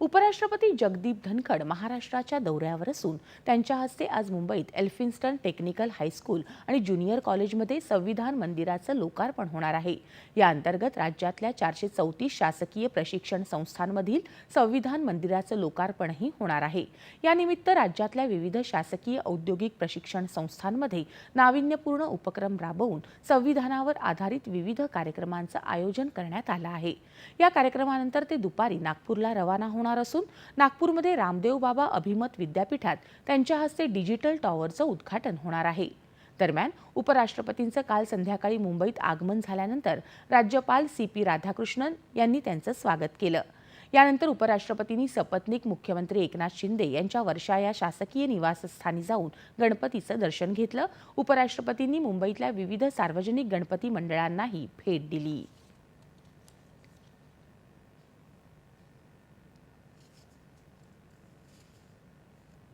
उपराष्ट्रपती जगदीप धनखड महाराष्ट्राच्या दौऱ्यावर असून त्यांच्या हस्ते आज मुंबईत एल्फिन्स्टन टेक्निकल हायस्कूल आणि ज्युनियर कॉलेजमध्ये संविधान मंदिराचं लोकार्पण होणार आहे. या अंतर्गत राज्यातल्या चारशे चौतीस शासकीय प्रशिक्षण संस्थांमधील संविधान मंदिराचं लोकार्पणही होणार आहे. यानिमित्त राज्यातल्या विविध शासकीय औद्योगिक प्रशिक्षण संस्थांमध्ये नाविन्यपूर्ण उपक्रम राबवून संविधानावर आधारित विविध कार्यक्रमांचं आयोजन करण्यात आलं आहे. या कार्यक्रमानंतर ते दुपारी नागपूरला रवाना होणार असून नागपूरमध्ये रामदेव बाबा अभिमत विद्यापीठात त्यांच्या हस्ते डिजिटल टॉवरचं उद्घाटन होणार आहे. दरम्यान उपराष्ट्रपतींचं काल संध्याकाळी मुंबईत आगमन झाल्यानंतर राज्यपाल सी पी राधाकृष्णन यांनी त्यांचं स्वागत केलं. यानंतर उपराष्ट्रपतींनी सपत्नीक मुख्यमंत्री एकनाथ शिंदे यांच्या वर्षा या शासकीय निवासस्थानी जाऊन गणपतीचं दर्शन घेतलं. उपराष्ट्रपतींनी मुंबईतल्या विविध सार्वजनिक गणपती मंडळांनाही भेट दिली.